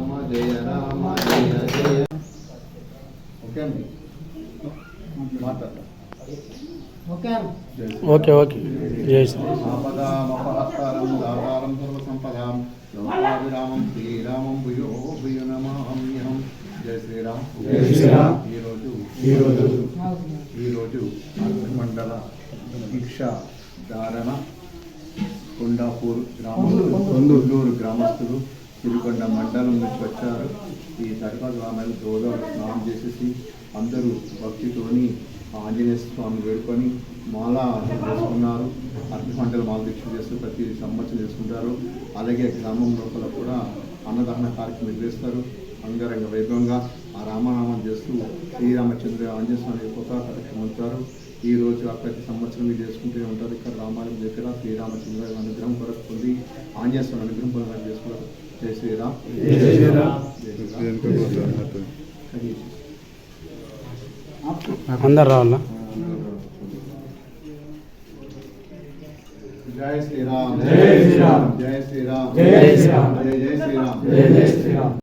రామ జయ రామ జయ. జయ ఓకే అండి. మాట్లాడతా ఓకే ఓకే. జై శ్రీ. ఆపదామపహత్తారం దాతారం సర్వసంపదాం. లోకాభిరామం శ్రీరామం భూయో భూయో నమామ్యహం జయ శ్రీరామ్. జై శ్రీరామ్. ఈరోజు ఈరోజు ఈరోజు మండల దీక్ష ధారణ కొండాపూర్ గ్రామం కొందూరు గ్రామస్తులు సిరికొండ మండలం నుంచి వచ్చారు. ఈ తడప గ్రామాలు గోదావరి స్నానం చేసేసి అందరూ భక్తితోని ఆంజనేయ స్వామి వేడుకొని మాల వేసుకున్నారు అరటి పంటలు మాల దీక్ష చేస్తూ ప్రతి సంవత్సరం చేసుకుంటారు. అలాగే గ్రామం లోపల కూడా అన్నదాన కార్యక్రమం నిర్వహిస్తారు. అంగరంగ వైభవంగా శ్రీరామచంద్ర ఆంజనేయ స్వామి యొక్క కార్యక్రమం ఉంటారు ఈ రోజు ప్రతి సంవత్సరం ఇది చేసుకుంటూనే ఉంటారు ఇక్కడ రామాలయం దగ్గర శ్రీరామచంద్ర అనుగ్రహం కొరకు పొంది ఆంజనేయ స్వామి అనుగ్రహం పొందడానికి చేసుకుంటారు జై శ్రీరామ్ అందరు రావాలా జై శ్రీరామ్ జై శ్రీరామ్. జై శ్రీరామ్ జై శ్రీరామ్. జై జై శ్రీరామ్ జై జై శ్రీరామ్